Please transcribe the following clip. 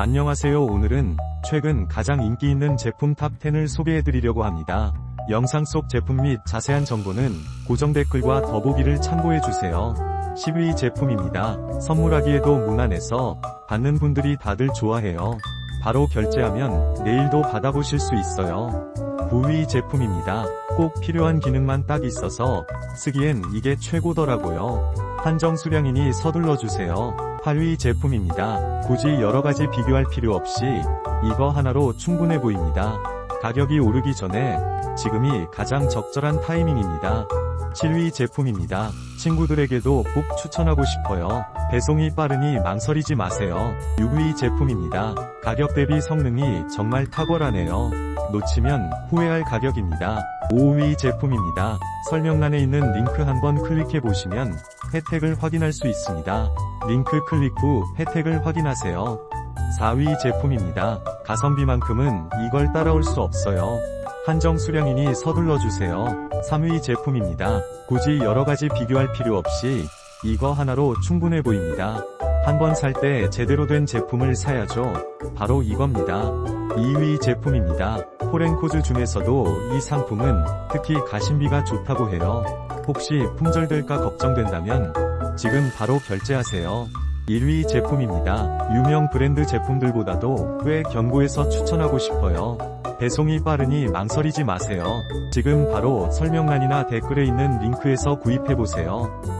안녕하세요 오늘은 최근 가장 인기 있는 제품 탑10을 소개해드리려고 합니다. 영상 속 제품 및 자세한 정보는 고정 댓글과 더보기를 참고해주세요. 10위 제품입니다. 선물하기에도 무난해서 받는 분들이 다들 좋아해요. 바로 결제하면 내일도 받아보실 수 있어요. 9위 제품입니다. 꼭 필요한 기능만 딱 있어서 쓰기엔 이게 최고더라고요. 한정 수량이니 서둘러 주세요. 8위 제품입니다. 굳이 여러가지 비교할 필요 없이 이거 하나로 충분해 보입니다. 가격이 오르기 전에 지금이 가장 적절한 타이밍입니다. 7위 제품입니다. 친구들에게도 꼭 추천하고 싶어요. 배송이 빠르니 망설이지 마세요. 6위 제품입니다. 가격 대비 성능이 정말 탁월하네요. 놓치면 후회할 가격입니다. 5위 제품입니다. 설명란에 있는 링크 한번 클릭해 보시면 혜택을 확인할 수 있습니다. 링크 클릭 후 혜택을 확인하세요. 4위 제품입니다. 가성비만큼은 이걸 따라올 수 없어요. 한정 수량이니 서둘러 주세요. 3위 제품입니다. 굳이 여러가지 비교할 필요 없이 이거 하나로 충분해 보입니다. 한번 살 때 제대로 된 제품을 사야죠. 바로 이겁니다. 2위 제품입니다. 포렌코즈 중에서도 이 상품은 특히 가심비가 좋다고 해요. 혹시 품절될까 걱정된다면 지금 바로 결제하세요. 1위 제품입니다. 유명 브랜드 제품들보다도 꽤 견고해서 추천하고 싶어요. 배송이 빠르니 망설이지 마세요. 지금 바로 설명란이나 댓글에 있는 링크에서 구입해보세요.